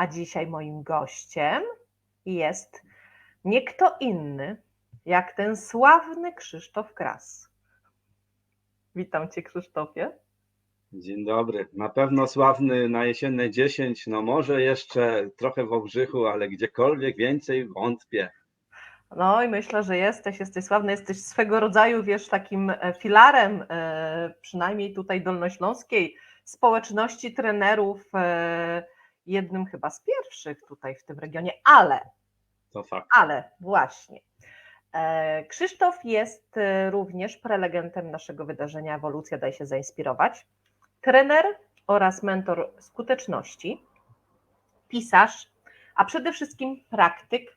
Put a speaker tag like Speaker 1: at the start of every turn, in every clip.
Speaker 1: A dzisiaj moim gościem jest nie kto inny, jak ten sławny Krzysztof Kras. Witam Cię, Krzysztofie.
Speaker 2: Dzień dobry. Na pewno sławny na jesienne 10, no może jeszcze trochę w Obrzychu, ale gdziekolwiek więcej wątpię.
Speaker 1: No i myślę, że jesteś, jesteś sławny, jesteś swego rodzaju, wiesz, takim e, filarem, e, przynajmniej tutaj dolnośląskiej społeczności trenerów, e, jednym chyba z pierwszych tutaj w tym regionie, ale,
Speaker 2: To fakt.
Speaker 1: ale właśnie. Krzysztof jest również prelegentem naszego wydarzenia Ewolucja Daj się zainspirować, trener oraz mentor skuteczności, pisarz, a przede wszystkim praktyk,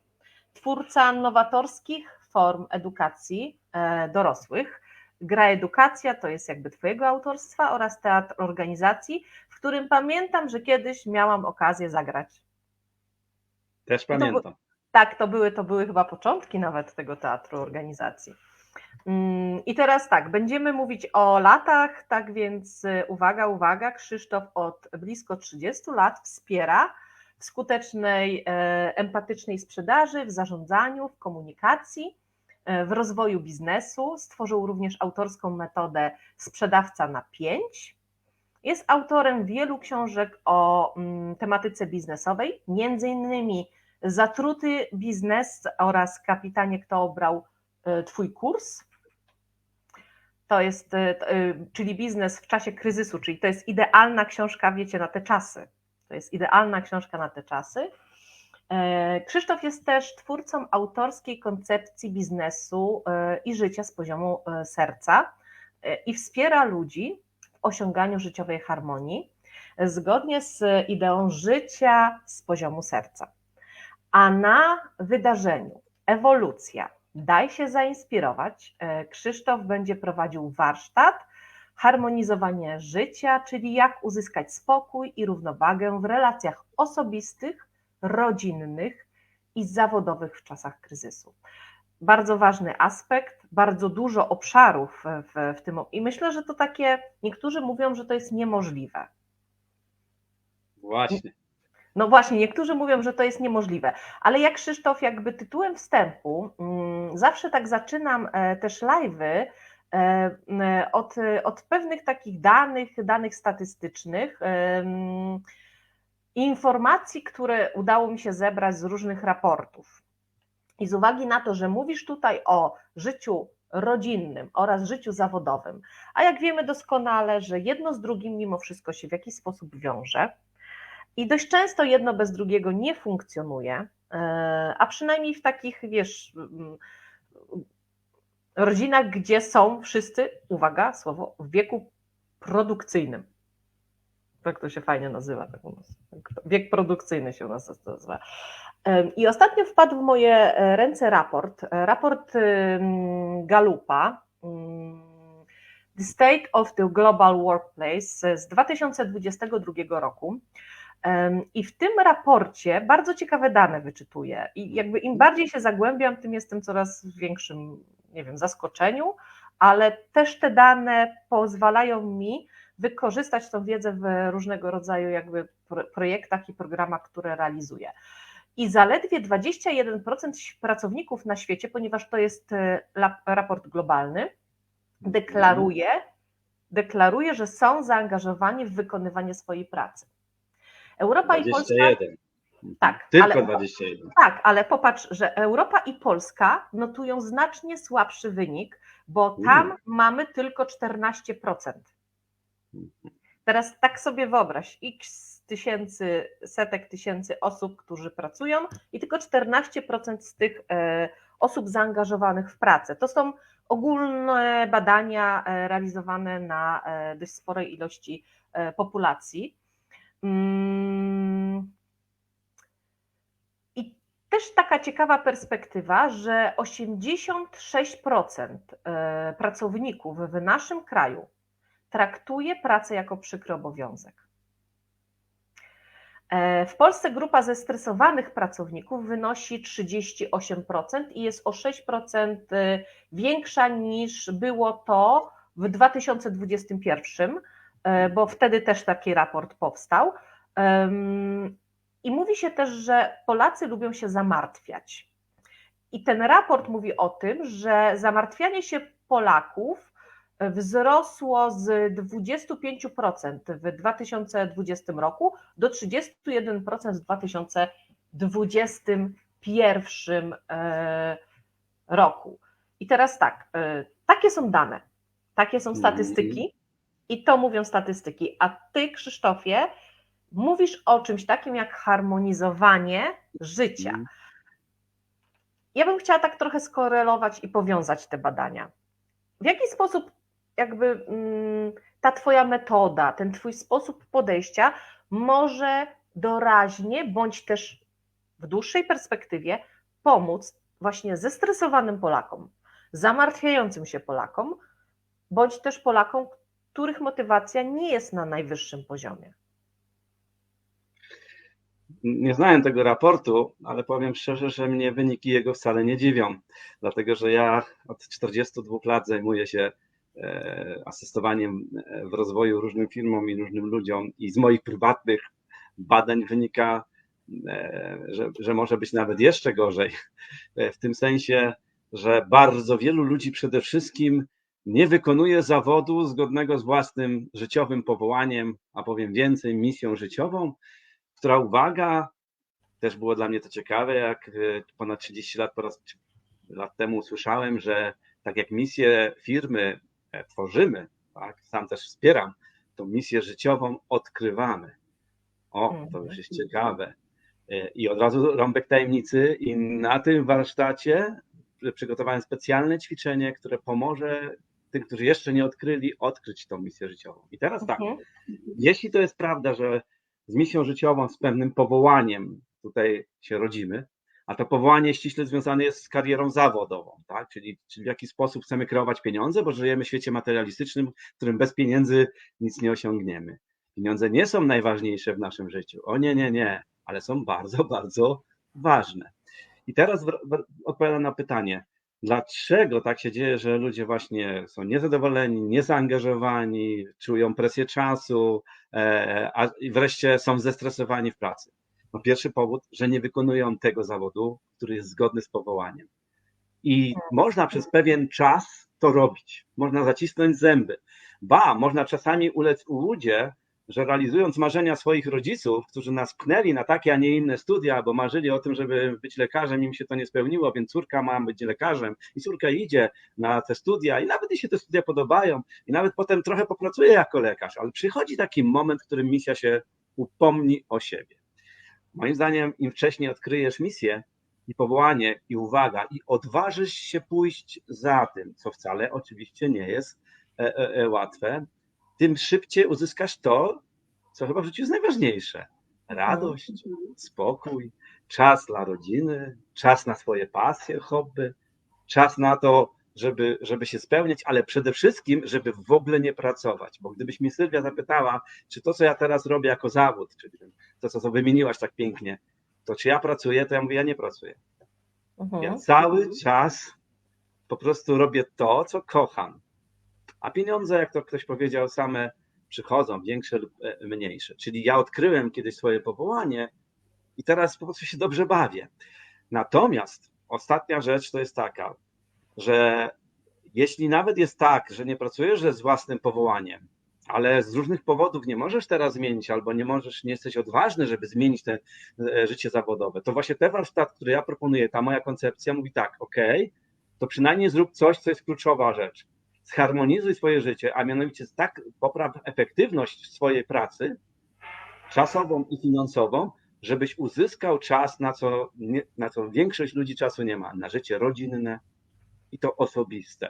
Speaker 1: twórca nowatorskich form edukacji e, dorosłych. Gra Edukacja to jest jakby Twojego autorstwa oraz Teatr Organizacji, w którym pamiętam, że kiedyś miałam okazję zagrać.
Speaker 2: Też pamiętam.
Speaker 1: tak, to były, to były chyba początki nawet tego Teatru Organizacji. Mm, I teraz tak, będziemy mówić o latach, tak więc y, uwaga, uwaga, Krzysztof od blisko 30 lat wspiera w skutecznej, e, empatycznej sprzedaży, w zarządzaniu, w komunikacji, w rozwoju biznesu. Stworzył również autorską metodę sprzedawca na pięć. Jest autorem wielu książek o mm, tematyce biznesowej, między innymi Zatruty biznes oraz Kapitanie, kto obrał e, Twój kurs. To jest, czyli biznes w czasie kryzysu, czyli to jest idealna książka, wiecie, na te czasy to jest idealna książka na te czasy. E, Krzysztof jest też twórcą autorskiej koncepcji biznesu e, i życia z poziomu e, serca i wspiera ludzi w osiąganiu życiowej harmonii zgodnie z ideą życia z poziomu serca. A na wydarzeniu Ewolucja Daj się zainspirować. Krzysztof będzie prowadził warsztat harmonizowanie życia, czyli jak uzyskać spokój i równowagę w relacjach osobistych, rodzinnych i zawodowych w czasach kryzysu. Bardzo ważny aspekt, bardzo dużo obszarów w, w tym i myślę, że to takie, niektórzy mówią, że to jest niemożliwe.
Speaker 2: Właśnie.
Speaker 1: No właśnie, niektórzy mówią, że to jest niemożliwe, ale jak Krzysztof, jakby tytułem wstępu, mm, zawsze tak zaczynam e, też live'y, E, e, od, od pewnych takich danych, danych statystycznych, informacji, które udało mi się zebrać z różnych raportów. I z uwagi na to, że mówisz tutaj o życiu rodzinnym oraz życiu zawodowym, a jak wiemy doskonale, że jedno z drugim mimo wszystko się w jakiś sposób wiąże i dość często jedno bez drugiego nie funkcjonuje, e, a przynajmniej w takich, wiesz, rodzinach, gdzie są wszyscy, uwaga, słowo, w wieku produkcyjnym. Tak to się fajnie nazywa. Tak u nas. Wiek produkcyjny się u nas nazywa. I ostatnio wpadł w moje e, ręce raport, e, raport Galupa, The State of the Global Workplace z 2022 roku. I w tym raporcie bardzo ciekawe dane wyczytuję. I jakby im bardziej się zagłębiam, tym jestem coraz w większym nie wiem, zaskoczeniu, ale też te dane pozwalają mi wykorzystać tą wiedzę w różnego rodzaju jakby projektach i programach, które realizuję. I zaledwie 21% pracowników na świecie, ponieważ to jest e, raport globalny, deklaruje, deklaruje, że są zaangażowani w wykonywanie swojej pracy.
Speaker 2: Europa 21. i Polska
Speaker 1: tak,
Speaker 2: Tylko ale, 21.
Speaker 1: Tak, ale popatrz, że Europa i Polska notują znacznie słabszy wynik, bo tam mm. mamy tylko 14%. Teraz tak sobie wyobraź, x tysięcy, setek tysięcy osób, którzy pracują i tylko 14% z tych e, osób zaangażowanych w pracę. To są ogólne badania e, realizowane na e, dość sporej ilości populacji. Mm, też taka ciekawa perspektywa, że 86% e, pracowników w naszym kraju traktuje pracę jako przykry obowiązek. E, w Polsce grupa zestresowanych pracowników wynosi 38% i jest o 6% e, większa niż było to w 2021, bo wtedy też taki raport powstał. I mówi się też, że Polacy lubią się zamartwiać. I ten raport mówi o tym, że zamartwianie się Polaków wzrosło z 25% w 2020 roku do 31% w 2021 e, roku. I teraz tak, e, takie są dane, takie są statystyki i to mówią statystyki. A ty, Krzysztofie, mówisz o czymś takim jak harmonizowanie życia.
Speaker 2: Mhm.
Speaker 1: Ja bym chciała tak trochę skorelować i powiązać te badania. W jaki sposób jakby mm, ta Twoja metoda, ten Twój sposób podejścia może doraźnie bądź też w dłuższej perspektywie pomóc właśnie zestresowanym Polakom, zamartwiającym się Polakom, bądź też Polakom, których motywacja nie jest na najwyższym poziomie.
Speaker 2: Nie znałem tego raportu, ale powiem szczerze, że mnie wyniki jego wcale nie dziwią, dlatego że ja od 42 lat zajmuję się asystowaniem e, w rozwoju różnym firmom i różnym ludziom i z moich prywatnych badań wynika, e, że, że może być nawet jeszcze gorzej. W tym sensie, że bardzo wielu ludzi przede wszystkim nie wykonuje zawodu zgodnego z własnym życiowym powołaniem, a powiem więcej, misją życiową, która uwaga, też było dla mnie to ciekawe, jak ponad 30 lat, po raz, lat temu usłyszałem, że tak jak misję firmy e, tworzymy, tak, sam też wspieram, tą misję życiową odkrywamy. O, to już jest ciekawe. E, I od razu rąbek tajemnicy i na tym warsztacie przygotowałem specjalne ćwiczenie, które pomoże tym, którzy jeszcze nie odkryli, odkryć tą misję życiową. I teraz tak,
Speaker 1: Mhm.
Speaker 2: jeśli to jest prawda, że z misją życiową, z pewnym powołaniem tutaj się rodzimy, a to powołanie ściśle związane jest z karierą zawodową, tak? Czyli, czyli w jaki sposób chcemy kreować pieniądze, bo żyjemy w świecie materialistycznym, w którym bez pieniędzy nic nie osiągniemy. Pieniądze nie są najważniejsze w naszym życiu. O nie, nie, nie, ale są bardzo, bardzo ważne. I teraz odpowiadam na pytanie, dlaczego tak się dzieje, że ludzie właśnie są niezadowoleni, niezaangażowani, czują presję czasu, e, a wreszcie są zestresowani w pracy. No pierwszy powód, że nie wykonują tego zawodu, który jest zgodny z powołaniem. I można przez pewien czas to robić. Można zacisnąć zęby. Ba, można czasami ulec ułudzie, że realizując marzenia swoich rodziców, którzy nas pchnęli na takie, a nie inne studia, bo marzyli o tym, żeby być lekarzem, im się to nie spełniło, więc córka ma być lekarzem i córka idzie na te studia i nawet jej się te studia podobają i nawet potem trochę popracuje jako lekarz, ale przychodzi taki moment, w którym misja się upomni o siebie. Moim zdaniem, im wcześniej odkryjesz misję i powołanie, i uwaga, i odważysz się pójść za tym, co wcale oczywiście nie jest e, e, e, łatwe, tym szybciej uzyskasz to, co chyba w życiu jest najważniejsze. Radość, spokój, czas dla rodziny, czas na swoje pasje, hobby, czas na to, żeby, żeby się spełniać, ale przede wszystkim, żeby w ogóle nie pracować. Bo gdybyś mnie Sylwia zapytała, czy to, co ja teraz robię jako zawód, czyli to, co wymieniłaś tak pięknie, to czy ja pracuję, to ja mówię, ja nie pracuję.
Speaker 1: Mhm.
Speaker 2: Ja cały czas po prostu robię to, co kocham. A pieniądze, jak to ktoś powiedział, same przychodzą, większe lub e, mniejsze. Czyli ja odkryłem kiedyś swoje powołanie i teraz po prostu się dobrze bawię. Natomiast ostatnia rzecz to jest taka, że jeśli nawet jest tak, że nie pracujesz z własnym powołaniem, ale z różnych powodów nie możesz teraz zmienić, albo nie możesz, nie jesteś odważny, żeby zmienić te e, życie zawodowe, to właśnie ten warsztat, który ja proponuję, ta moja koncepcja mówi tak, ok, to przynajmniej zrób coś, co jest kluczowa rzecz. Zharmonizuj swoje życie, a mianowicie tak popraw efektywność swojej pracy, czasową i finansową, żebyś uzyskał czas, na co, na co większość ludzi czasu nie ma, na życie rodzinne i to osobiste.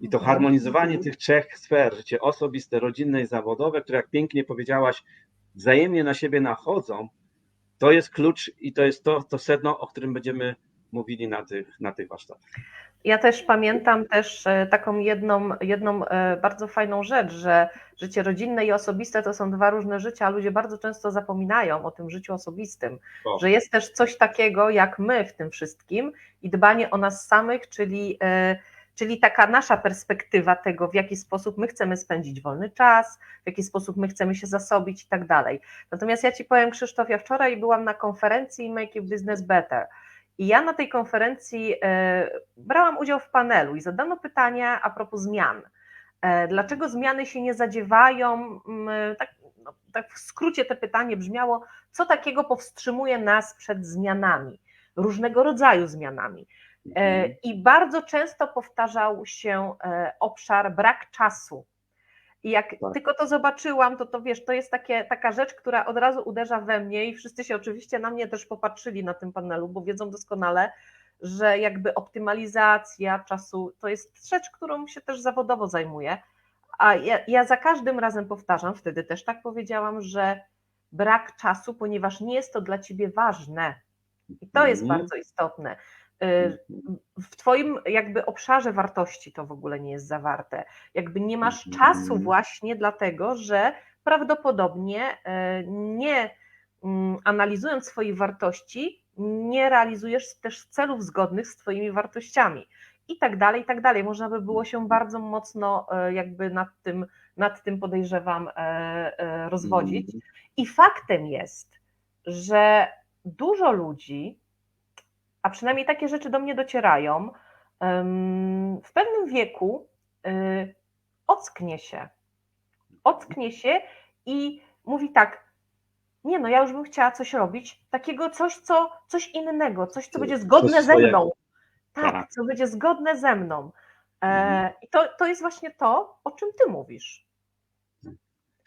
Speaker 2: I to
Speaker 1: Mhm.
Speaker 2: harmonizowanie tych trzech sfer, życie osobiste, rodzinne i zawodowe, które jak pięknie powiedziałaś, wzajemnie na siebie nachodzą, to jest klucz i to jest to, to sedno, o którym będziemy mówili na tych, na tych warsztatach.
Speaker 1: Ja też pamiętam też e, taką jedną, jedną e, bardzo fajną rzecz, że życie rodzinne i osobiste to są dwa różne życia, a ludzie bardzo często zapominają o tym życiu osobistym,
Speaker 2: O.
Speaker 1: że jest też coś takiego jak my w tym wszystkim i dbanie o nas samych, czyli e, czyli taka nasza perspektywa tego, w jaki sposób my chcemy spędzić wolny czas, w jaki sposób my chcemy się zasobić i tak dalej. Natomiast ja Ci powiem, Krzysztof, ja wczoraj byłam na konferencji Make Your Business Better i ja na tej konferencji e, brałam udział w panelu i zadano pytania a propos zmian. E, dlaczego zmiany się nie zadziewają? Mm, tak, no, tak w skrócie to pytanie brzmiało, co takiego powstrzymuje nas przed zmianami, różnego rodzaju zmianami. E,
Speaker 2: Mhm.
Speaker 1: I bardzo często powtarzał się e, obszar brak czasu. I jak
Speaker 2: Tak.
Speaker 1: tylko to zobaczyłam, to to wiesz, to jest takie, taka rzecz, która od razu uderza we mnie i wszyscy się oczywiście na mnie też popatrzyli na tym panelu, bo wiedzą doskonale, że jakby optymalizacja czasu to jest rzecz, którą się też zawodowo zajmuję. A ja, ja za każdym razem powtarzam, wtedy też tak powiedziałam, że brak czasu, ponieważ nie jest to dla ciebie ważne. I to jest
Speaker 2: Mhm.
Speaker 1: bardzo istotne. Y, w Twoim jakby obszarze wartości to w ogóle nie jest zawarte. Jakby nie masz
Speaker 2: Mhm.
Speaker 1: czasu właśnie dlatego, że prawdopodobnie y, nie mm, analizując swoich wartości, nie realizujesz też celów zgodnych z Twoimi wartościami. I tak dalej, i tak dalej. Można by było się bardzo mocno y, jakby nad tym, nad tym podejrzewam rozwodzić. I faktem jest, że dużo ludzi, a przynajmniej takie rzeczy do mnie docierają, w pewnym wieku y, ocknie się. Ocknie się i mówi tak, nie no, ja już bym chciała coś robić, takiego coś, co, coś innego, coś, co będzie zgodne ze mną. Tak,
Speaker 2: Tak.
Speaker 1: co będzie zgodne ze mną. E,
Speaker 2: Mhm.
Speaker 1: I to, to jest właśnie to, o czym ty mówisz.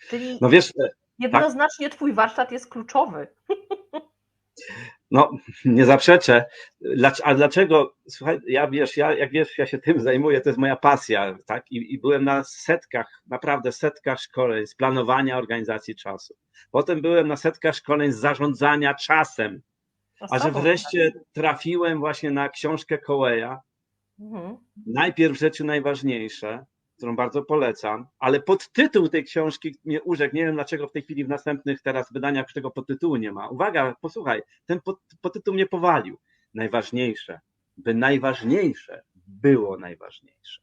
Speaker 1: Czyli
Speaker 2: No wiesz,
Speaker 1: jednoznacznie twój warsztat jest kluczowy.
Speaker 2: No, nie zaprzeczę. A dlaczego? Słuchaj, ja wiesz, ja, jak wiesz, ja się tym zajmuję, to jest moja pasja, tak? I, I byłem na setkach, naprawdę setkach szkoleń z planowania organizacji czasu. Potem byłem na setkach szkoleń z zarządzania czasem, a że wreszcie trafiłem właśnie na książkę
Speaker 1: tak. Mhm.
Speaker 2: najpierw rzeczy najważniejsze, którą bardzo polecam, ale podtytuł tej książki mnie urzekł. Nie wiem dlaczego w tej chwili w następnych teraz wydaniach już tego podtytułu nie ma. Uwaga, posłuchaj, ten pod, podtytuł mnie powalił. Najważniejsze, by najważniejsze było najważniejsze.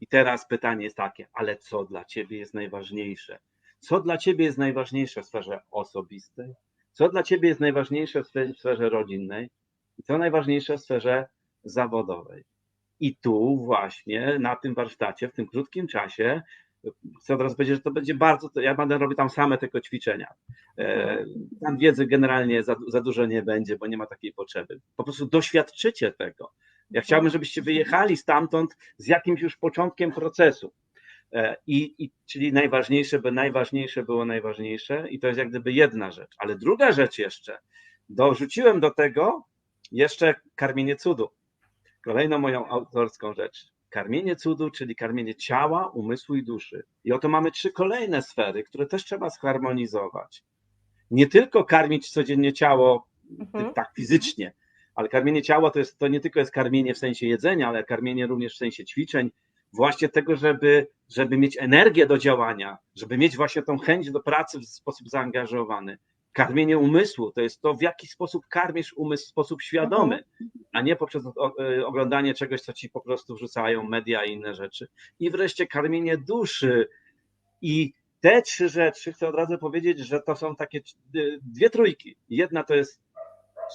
Speaker 2: I teraz pytanie jest takie, ale co dla ciebie jest najważniejsze? Co dla ciebie jest najważniejsze w sferze osobistej? Co dla ciebie jest najważniejsze w sfe- w sferze rodzinnej? I co najważniejsze w sferze zawodowej? I tu właśnie na tym warsztacie, w tym krótkim czasie, chcę od razu powiedzieć, że to będzie bardzo, ja będę robił tam same tylko ćwiczenia. E, Tam wiedzy generalnie za, za dużo nie będzie, bo nie ma takiej potrzeby. Po prostu doświadczycie tego. Ja chciałbym, żebyście wyjechali stamtąd z jakimś już początkiem procesu. E, I, i, czyli najważniejsze, by najważniejsze było najważniejsze, i to jest jak gdyby jedna rzecz. Ale druga rzecz jeszcze, dorzuciłem do tego jeszcze karmienie cudu. Kolejną moją autorską rzecz. Karmienie cudu, czyli karmienie ciała, umysłu i duszy. I oto mamy trzy kolejne sfery, które też trzeba zharmonizować. Nie tylko karmić codziennie ciało
Speaker 1: Mhm.
Speaker 2: tak fizycznie, ale karmienie ciała to, jest, to nie tylko jest karmienie w sensie jedzenia, ale karmienie również w sensie ćwiczeń, właśnie tego, żeby, żeby mieć energię do działania, żeby mieć właśnie tą chęć do pracy w sposób zaangażowany. Karmienie umysłu to jest to, w jaki sposób karmisz umysł w sposób świadomy, a nie poprzez y, oglądanie czegoś, co ci po prostu wrzucają media i inne rzeczy. I wreszcie karmienie duszy. I te trzy rzeczy, chcę od razu powiedzieć, że to są takie y, dwie trójki. Jedna to jest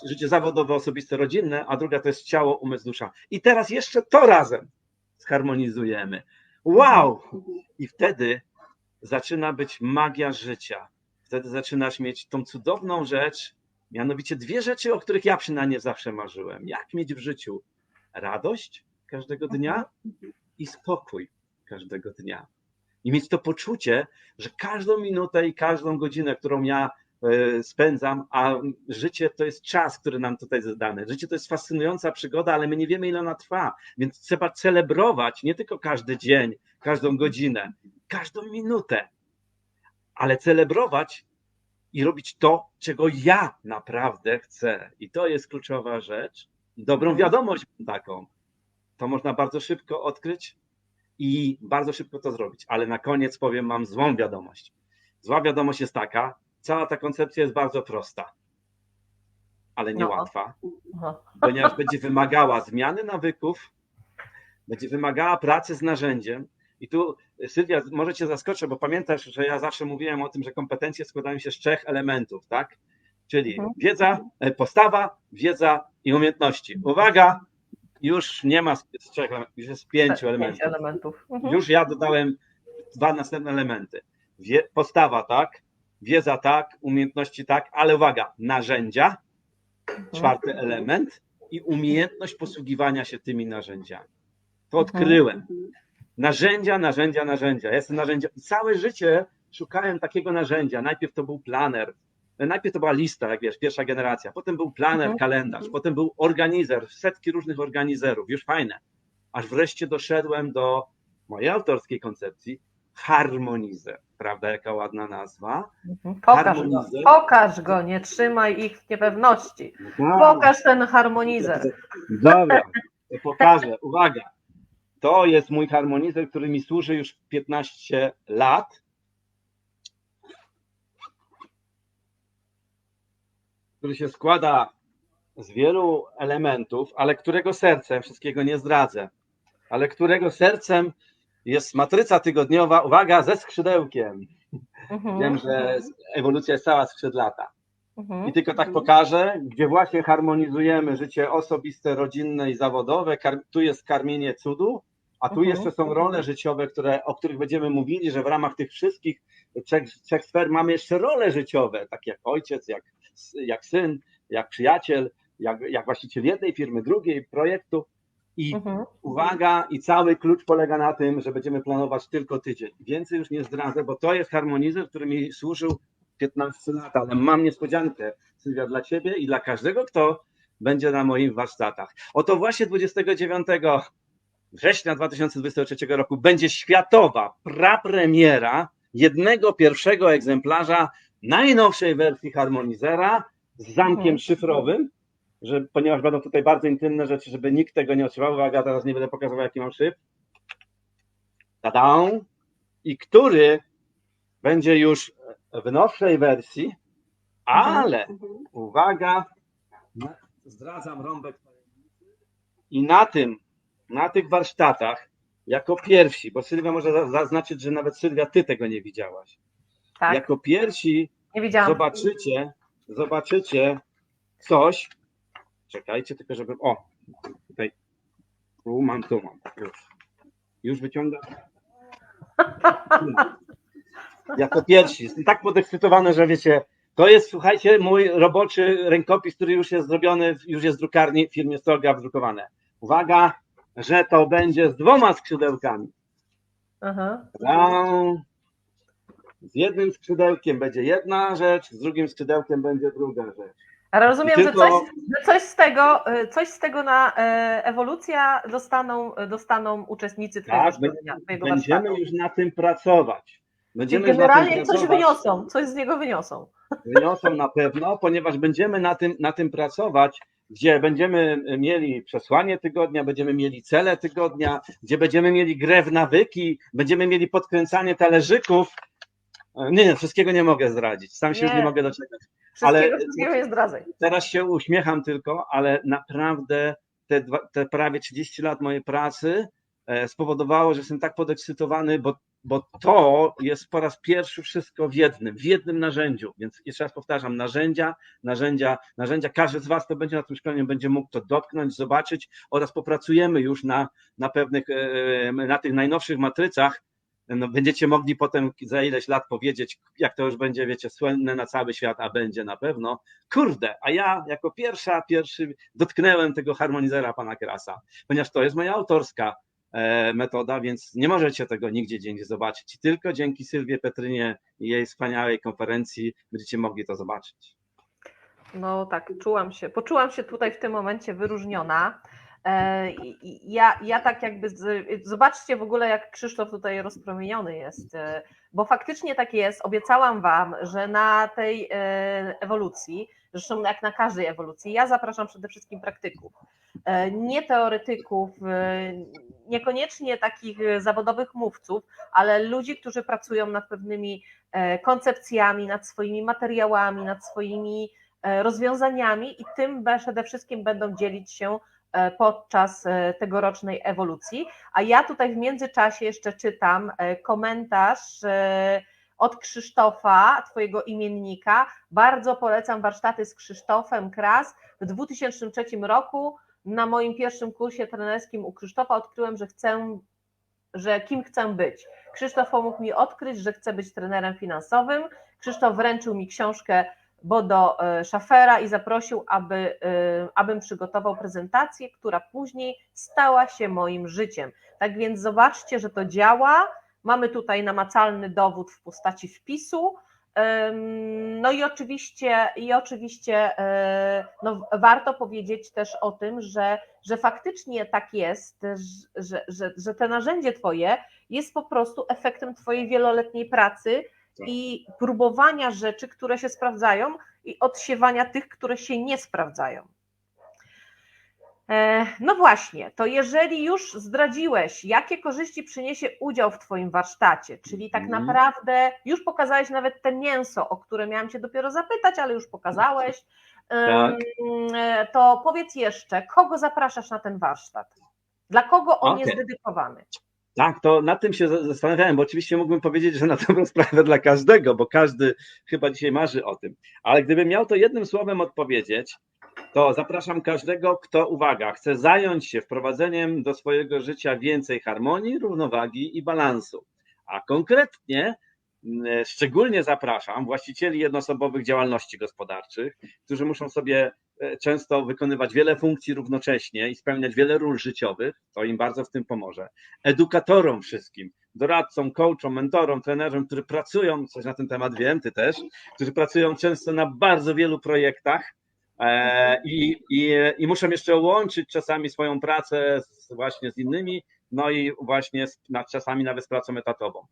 Speaker 2: życie zawodowe, osobiste, rodzinne, a druga to jest ciało, umysł, dusza. I teraz jeszcze to razem zharmonizujemy. Wow! I wtedy zaczyna być magia życia. Wtedy zaczynasz mieć tą cudowną rzecz, mianowicie dwie rzeczy, o których ja przynajmniej zawsze marzyłem. Jak mieć w życiu radość każdego dnia i spokój każdego dnia. I mieć to poczucie, że każdą minutę i każdą godzinę, którą ja e, spędzam, a życie to jest czas, który nam tutaj zadany. Życie to jest fascynująca przygoda, ale my nie wiemy, ile ona trwa, więc trzeba celebrować nie tylko każdy dzień, każdą godzinę, każdą minutę, ale celebrować i robić to, czego ja naprawdę chcę. I to jest kluczowa rzecz. Dobrą
Speaker 1: Mhm.
Speaker 2: wiadomość taką, to można bardzo szybko odkryć i bardzo szybko to zrobić. Ale na koniec powiem, mam złą wiadomość. Zła wiadomość jest taka, cała ta koncepcja jest bardzo prosta, ale
Speaker 1: No.
Speaker 2: niełatwa,
Speaker 1: Aha.
Speaker 2: ponieważ będzie wymagała zmiany nawyków, będzie wymagała pracy z narzędziem. I tu Sylwia, może cię zaskoczę, bo pamiętasz, że ja zawsze mówiłem o tym, że kompetencje składają się z trzech elementów, tak? Czyli
Speaker 1: Mhm.
Speaker 2: wiedza, e, postawa, wiedza i umiejętności. Uwaga, już nie ma z trzech, elementów, już jest pięciu
Speaker 1: Pięć
Speaker 2: elementów.
Speaker 1: elementów. Mhm.
Speaker 2: Już ja dodałem dwa następne elementy. Wie, postawa tak, wiedza tak, umiejętności tak, ale uwaga, narzędzia, czwarty element i umiejętność posługiwania się tymi narzędziami. To
Speaker 1: Mhm.
Speaker 2: Narzędzia, narzędzia, narzędzia. Ja jestem narzędzia. I całe życie szukałem takiego narzędzia. Najpierw to był planer. Najpierw to była lista, jak wiesz, pierwsza generacja. Potem był planer,
Speaker 1: Mhm.
Speaker 2: kalendarz. Potem był organizer, setki różnych organizerów. Już fajne. Aż wreszcie doszedłem do mojej autorskiej koncepcji harmonizer. Prawda, jaka ładna nazwa.
Speaker 1: Mhm. Pokaż go,
Speaker 2: Harmonizer.
Speaker 1: pokaż go, nie trzymaj ich w niepewności. Pokaż ten harmonizer.
Speaker 2: Dobra, to pokażę. Uwaga. To jest mój harmonizer, który mi służy już 15 lat. Który się składa z wielu elementów, ale którego sercem, wszystkiego nie zdradzę, ale którego sercem jest matryca tygodniowa, uwaga, ze skrzydełkiem.
Speaker 1: Mhm.
Speaker 2: Wiem, że ewolucja jest cała skrzydlata.
Speaker 1: Mhm.
Speaker 2: I tylko tak pokażę, gdzie właśnie harmonizujemy życie osobiste, rodzinne i zawodowe. Kar- tu jest karmienie cudu, a tu
Speaker 1: Mhm.
Speaker 2: jeszcze są role życiowe, które, o których będziemy mówili, że w ramach tych wszystkich trzech, trzech sfer mamy jeszcze role życiowe, takie jak ojciec, jak, jak syn, jak przyjaciel, jak, jak właściciel jednej firmy, drugiej projektu. I
Speaker 1: Mhm.
Speaker 2: uwaga, i cały klucz polega na tym, że będziemy planować tylko tydzień. Więcej już nie zdradzę, bo to jest harmonizer, który mi służył 15 lat, ale mam niespodziankę, Sylwia, dla Ciebie i dla każdego, kto będzie na moich warsztatach. Oto właśnie 29 września 2023 roku będzie światowa prapremiera jednego pierwszego egzemplarza najnowszej wersji harmonizera z zamkiem szyfrowym, że, ponieważ będą tutaj bardzo intymne rzeczy, żeby nikt tego nie otrzymał. Uwaga, teraz nie będę pokazywał, jaki mam szyfr. Tada! I który będzie już w nowszej wersji, ale uwaga, na- zdradzam rąbek i na tym, na tych warsztatach, jako pierwsi, bo Sylwia może za- zaznaczyć, że nawet Sylwia, ty tego nie widziałaś.
Speaker 1: Tak,
Speaker 2: Jako pierwsi
Speaker 1: nie widziałam.
Speaker 2: zobaczycie, zobaczycie coś. Czekajcie, tylko żebym. O, tutaj. Tu mam, tu mam. Już. Już wyciągam. Jako pierwsi. Jestem tak podekscytowany, że wiecie, to jest, słuchajcie, mój roboczy rękopis, który już jest zrobiony, już jest w drukarni w firmie Stroga wdrukowane. Uwaga, że to będzie z dwoma skrzydełkami.
Speaker 1: Aha.
Speaker 2: Z jednym skrzydełkiem będzie jedna rzecz, z drugim skrzydełkiem będzie druga rzecz.
Speaker 1: Ale rozumiem,
Speaker 2: I
Speaker 1: że,
Speaker 2: tylko-
Speaker 1: coś, że coś z tego, y, coś z tego na e, ewolucja dostaną, dostaną uczestnicy twojego
Speaker 2: Tak,
Speaker 1: twojego
Speaker 2: Będziemy
Speaker 1: warsztatu.
Speaker 2: już na tym pracować. Będziemy
Speaker 1: generalnie coś
Speaker 2: pracować.
Speaker 1: wyniosą, coś z niego wyniosą.
Speaker 2: Wyniosą na pewno, ponieważ będziemy na tym, na tym pracować, gdzie będziemy mieli przesłanie tygodnia, będziemy mieli cele tygodnia, gdzie będziemy mieli grę w nawyki, będziemy mieli podkręcanie talerzyków. Nie, nie, wszystkiego nie mogę zdradzić. Sam się już
Speaker 1: Nie.
Speaker 2: nie mogę doczekać.
Speaker 1: Wszystkiego,
Speaker 2: Ale-
Speaker 1: wszystkiego nie zdradzaj.
Speaker 2: teraz się uśmiecham tylko, ale naprawdę te, dwa, te prawie 30 lat mojej pracy e, spowodowało, że jestem tak podekscytowany, bo, bo to jest po raz pierwszy wszystko w jednym, w jednym narzędziu. Więc jeszcze raz powtarzam, narzędzia, narzędzia, narzędzia. Każdy z Was, kto będzie na tym szkoleniu, będzie mógł to dotknąć, zobaczyć oraz popracujemy już na, na pewnych, e, na tych najnowszych matrycach. No, będziecie mogli potem za ileś lat powiedzieć, jak to już będzie, wiecie, słynne na cały świat, a będzie na pewno. Kurde, a ja jako pierwsza, pierwszy dotknęłem tego harmonizera pana Krasa, ponieważ to jest moja autorska metoda, więc nie możecie tego nigdzie gdzie indziej zobaczyć. I tylko dzięki Sylwie Petrynie i jej wspaniałej konferencji będziecie mogli to zobaczyć.
Speaker 1: No tak, czułam się, poczułam się tutaj w tym momencie wyróżniona. E, Ja, ja tak jakby, zobaczcie w ogóle jak Krzysztof tutaj rozpromieniony jest, e, bo faktycznie tak jest, obiecałam Wam, że na tej e, ewolucji, zresztą jak na każdej ewolucji, ja zapraszam przede wszystkim praktyków, E, nie teoretyków, e, niekoniecznie takich zawodowych mówców, ale ludzi, którzy pracują nad pewnymi e, koncepcjami, nad swoimi materiałami, nad swoimi rozwiązaniami i tym przede wszystkim będą dzielić się podczas tegorocznej ewolucji. A ja tutaj w międzyczasie jeszcze czytam komentarz od Krzysztofa, Twojego imiennika. Bardzo polecam warsztaty z Krzysztofem Kras. W 2003 roku na moim pierwszym kursie trenerskim u Krzysztofa odkryłem, że chcę, że kim chcę być. Krzysztof pomógł mi odkryć, że chcę być trenerem finansowym. Krzysztof wręczył mi książkę Bodo e, Szafera i zaprosił, aby, e, abym przygotował prezentację, która później stała się moim życiem. Tak więc zobaczcie, że to działa. Mamy tutaj namacalny dowód w postaci wpisu. No i oczywiście, i oczywiście e, no, warto powiedzieć też o tym, że, że faktycznie tak jest, że, że, że te narzędzie Twoje jest po prostu efektem Twojej wieloletniej pracy
Speaker 2: Tak.
Speaker 1: i próbowania rzeczy, które się sprawdzają i odsiewania tych, które się nie sprawdzają. E, No właśnie, to jeżeli już zdradziłeś, jakie korzyści przyniesie udział w Twoim warsztacie, czyli tak
Speaker 2: Mhm.
Speaker 1: naprawdę już pokazałeś nawet te mięso, o które miałam Cię dopiero zapytać, ale już pokazałeś,
Speaker 2: Tak.
Speaker 1: E, to powiedz jeszcze, kogo zapraszasz na ten warsztat? Dla kogo on jest
Speaker 2: Okej.
Speaker 1: dedykowany?
Speaker 2: Tak, to nad tym się za- zastanawiałem, bo oczywiście mógłbym powiedzieć, że na dobrą sprawę dla każdego, bo każdy chyba dzisiaj marzy o tym. Ale gdybym miał to jednym słowem odpowiedzieć, to zapraszam każdego, kto, uwaga, chce zająć się wprowadzeniem do swojego życia więcej harmonii, równowagi i balansu. A konkretnie mm, szczególnie zapraszam właścicieli jednoosobowych działalności gospodarczych, którzy muszą sobie e, często wykonywać wiele funkcji równocześnie i spełniać wiele ról życiowych, to im bardzo w tym pomoże. Edukatorom wszystkim, doradcom, coachom, mentorom, trenerom, którzy pracują, coś na ten temat wiem, ty też, którzy pracują często na bardzo wielu projektach e, i, i, i muszą jeszcze łączyć czasami swoją pracę z, właśnie z innymi, no i właśnie z, czasami nawet z pracą etatową.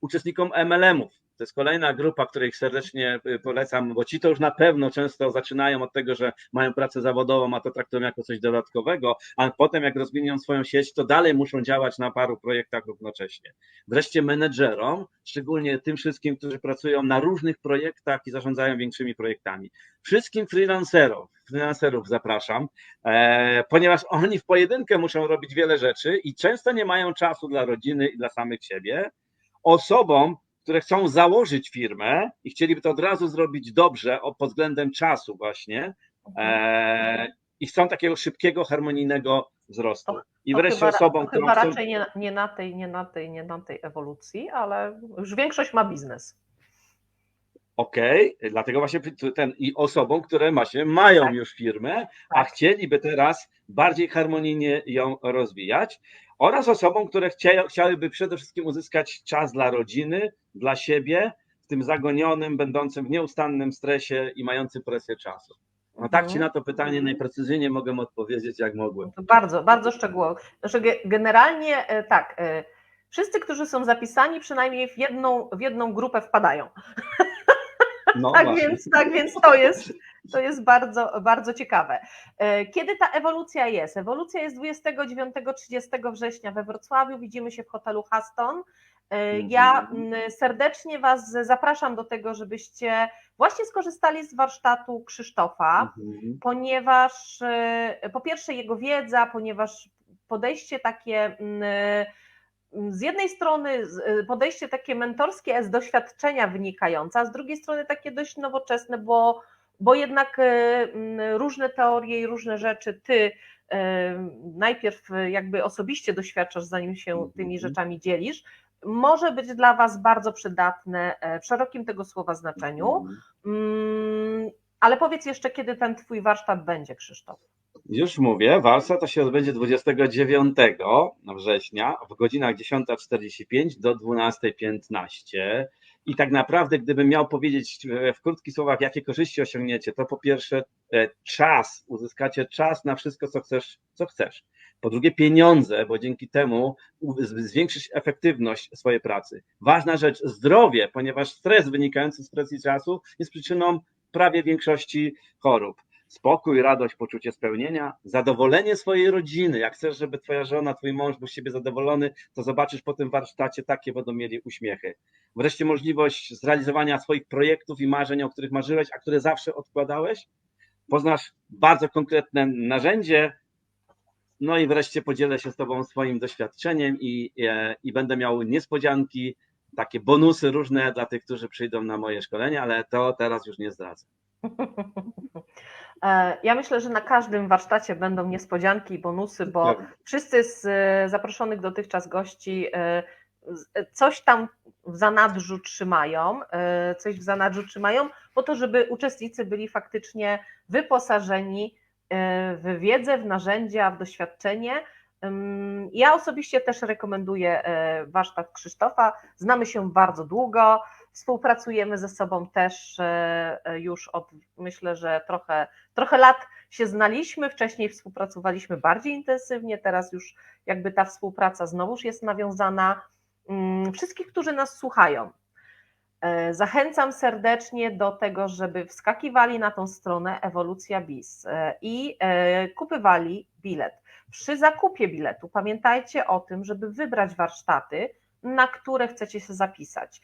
Speaker 2: Uczestnikom MLM-ów, to jest kolejna grupa, której serdecznie y, polecam, bo ci to już na pewno często zaczynają od tego, że mają pracę zawodową, a to traktują jako coś dodatkowego, a potem jak rozwiną swoją sieć, to dalej muszą działać na paru projektach równocześnie. Wreszcie menedżerom, szczególnie tym wszystkim, którzy pracują na różnych projektach i zarządzają większymi projektami. Wszystkim freelancerom, freelancerów zapraszam, e, ponieważ oni w pojedynkę muszą robić wiele rzeczy i często nie mają czasu dla rodziny i dla samych siebie. Osobom, które chcą założyć firmę i chcieliby to od razu zrobić dobrze pod względem czasu właśnie e, i chcą takiego szybkiego, harmonijnego wzrostu. I
Speaker 1: To
Speaker 2: wreszcie
Speaker 1: chyba,
Speaker 2: osobom,
Speaker 1: to
Speaker 2: którą
Speaker 1: chyba raczej nie, nie, na tej, nie, na tej, nie na tej ewolucji, ale już większość ma biznes.
Speaker 2: Okej, dlatego właśnie ten i osobom, które właśnie mają
Speaker 1: Tak.
Speaker 2: już firmę, a
Speaker 1: Tak.
Speaker 2: chcieliby teraz bardziej harmonijnie ją rozwijać, oraz osobom, które chcia, chciałyby przede wszystkim uzyskać czas dla rodziny, dla siebie, w tym zagonionym, będącym w nieustannym stresie i mającym presję czasu. No tak ci
Speaker 1: Mhm.
Speaker 2: na to pytanie najprecyzyjniej mogę odpowiedzieć, jak mogłem.
Speaker 1: Bardzo, bardzo szczegółowo. Znaczy, ge- generalnie e, tak, e, wszyscy, którzy są zapisani, przynajmniej w jedną, w jedną grupę wpadają.
Speaker 2: No
Speaker 1: Tak
Speaker 2: właśnie.
Speaker 1: więc, tak więc to jest, to jest bardzo, bardzo ciekawe. E, Kiedy ta ewolucja jest? Ewolucja jest 29-30 września we Wrocławiu. Widzimy się w hotelu Haston. E, Ja
Speaker 2: Mhm.
Speaker 1: serdecznie Was zapraszam do tego, żebyście właśnie skorzystali z warsztatu Krzysztofa
Speaker 2: Mhm.
Speaker 1: ponieważ e, po pierwsze jego wiedza, ponieważ podejście takie z jednej strony e, podejście takie mentorskie z doświadczenia wynikające, a z drugiej strony takie dość nowoczesne, bo, bo jednak e, różne teorie i różne rzeczy ty e, najpierw jakby osobiście doświadczasz, zanim się tymi
Speaker 2: Mhm.
Speaker 1: rzeczami dzielisz, może być dla Was bardzo przydatne w szerokim tego słowa znaczeniu.
Speaker 2: Mhm.
Speaker 1: Mm, Ale powiedz jeszcze, kiedy ten Twój warsztat będzie, Krzysztof?
Speaker 2: Już mówię, warsztat to się odbędzie 29 września w godzinach 10.45 do 12.15. I tak naprawdę, gdybym miał powiedzieć e, w krótkich słowach, jakie korzyści osiągniecie, to po pierwsze e, czas, uzyskacie czas na wszystko, co chcesz, co chcesz. Po drugie, pieniądze, bo dzięki temu zwiększysz efektywność swojej pracy. Ważna rzecz, zdrowie, ponieważ stres wynikający z presji czasu jest przyczyną prawie większości chorób spokój, radość, poczucie spełnienia, zadowolenie swojej rodziny. Jak chcesz, żeby twoja żona, twój mąż był z siebie zadowolony, to zobaczysz po tym warsztacie takie będą mieli uśmiechy. Wreszcie możliwość zrealizowania swoich projektów i marzeń, o których marzyłeś, a które zawsze odkładałeś. Poznasz bardzo konkretne narzędzie, No i wreszcie podzielę się z Tobą swoim doświadczeniem i, e, i będę miał niespodzianki, takie bonusy różne dla tych, którzy przyjdą na moje szkolenie, ale to teraz już nie zdradzę.
Speaker 1: E, Ja myślę, że na każdym warsztacie będą niespodzianki i bonusy, bo
Speaker 2: Pewnie.
Speaker 1: wszyscy z e, zaproszonych dotychczas gości e, coś tam w zanadrzu trzymają, coś w zanadrzu trzymają, po to, żeby uczestnicy byli faktycznie wyposażeni w wiedzę, w narzędzia, w doświadczenie. Ja osobiście też rekomenduję warsztat Krzysztofa. Znamy się bardzo długo, współpracujemy ze sobą też e, e, już od myślę, że trochę, trochę lat się znaliśmy. Wcześniej współpracowaliśmy bardziej intensywnie, teraz już jakby ta współpraca znowuż jest nawiązana. Ym, Wszystkich, którzy nas słuchają, e, zachęcam serdecznie do tego, żeby wskakiwali na tą stronę Ewolucja Biz i kupywali bilet. Przy zakupie biletu pamiętajcie o tym, żeby wybrać warsztaty, na które chcecie się zapisać.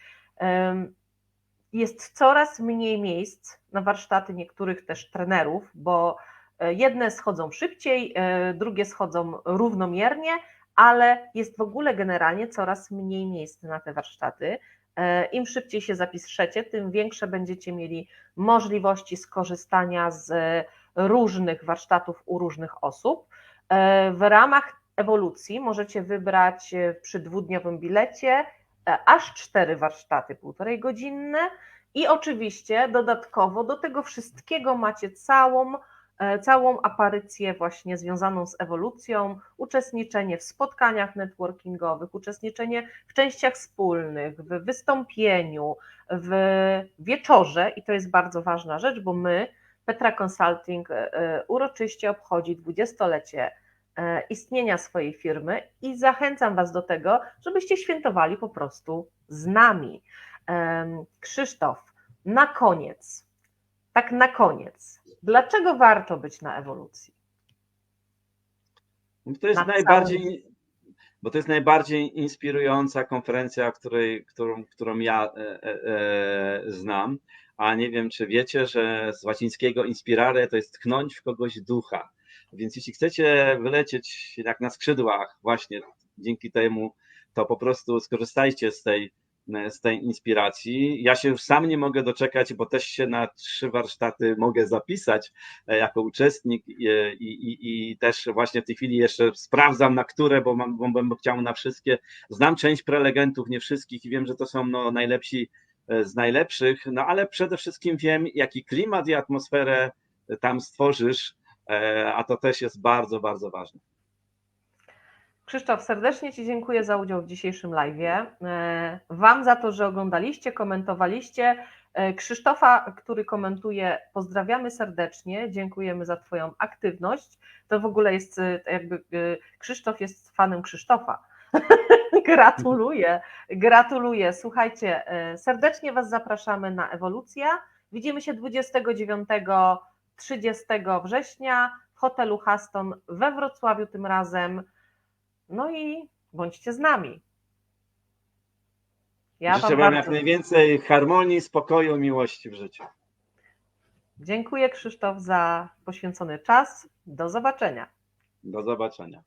Speaker 1: Jest coraz mniej miejsc na warsztaty niektórych też trenerów, bo e, jedne schodzą szybciej, e, drugie schodzą równomiernie, ale jest w ogóle generalnie coraz mniej miejsc na te warsztaty. E, Im szybciej się zapiszecie, tym większe będziecie mieli możliwości skorzystania z różnych warsztatów u różnych osób. W ramach ewolucji możecie wybrać przy dwudniowym bilecie aż cztery warsztaty, półtorej godzinne i oczywiście dodatkowo do tego wszystkiego macie całą, e, całą aparycję właśnie związaną z ewolucją, uczestniczenie w spotkaniach networkingowych, uczestniczenie w częściach wspólnych, w wystąpieniu, w wieczorze i to jest bardzo ważna rzecz, bo my, Petra Consulting, e, e, uroczyście obchodzi dwudziestolecie e, istnienia swojej firmy i zachęcam Was do tego, żebyście świętowali po prostu z nami. Krzysztof, na koniec, tak na koniec, dlaczego warto być na ewolucji?
Speaker 2: No To jest
Speaker 1: Na
Speaker 2: najbardziej, bo to jest najbardziej inspirująca konferencja, której, którą, którą ja e, e, e, znam. A nie wiem, czy wiecie, że z łacińskiego inspirare to jest tchnąć w kogoś ducha. Więc jeśli chcecie wylecieć jak na skrzydłach, właśnie dzięki temu, to po prostu skorzystajcie z tej, z tej inspiracji. Ja się już sam nie mogę doczekać, bo też się na trzy warsztaty mogę zapisać e, jako uczestnik i, i, i też właśnie w tej chwili jeszcze sprawdzam na które, bo, mam, bo bym chciał na wszystkie. Znam część prelegentów, nie wszystkich i wiem, że to są no, najlepsi e, z najlepszych, no ale przede wszystkim wiem, jaki klimat i atmosferę tam stworzysz, e, a to też jest bardzo, bardzo ważne.
Speaker 1: Krzysztof, serdecznie Ci dziękuję za udział w dzisiejszym live. Wam za to, że oglądaliście, komentowaliście. E, Krzysztofa, który komentuje, pozdrawiamy serdecznie, dziękujemy za Twoją aktywność. To w ogóle jest e, jakby e, Krzysztof jest fanem Krzysztofa. gratuluję, gratuluję. Słuchajcie, e, serdecznie Was zapraszamy na ewolucja. Widzimy się 29, 30 września w hotelu Haston we Wrocławiu tym razem. No i bądźcie z nami. Ja
Speaker 2: Życzę
Speaker 1: wam
Speaker 2: Wam jak
Speaker 1: bardzo
Speaker 2: najwięcej harmonii, spokoju, miłości w życiu.
Speaker 1: dziękuję Krzysztof za poświęcony czas. Do zobaczenia.
Speaker 2: Do zobaczenia.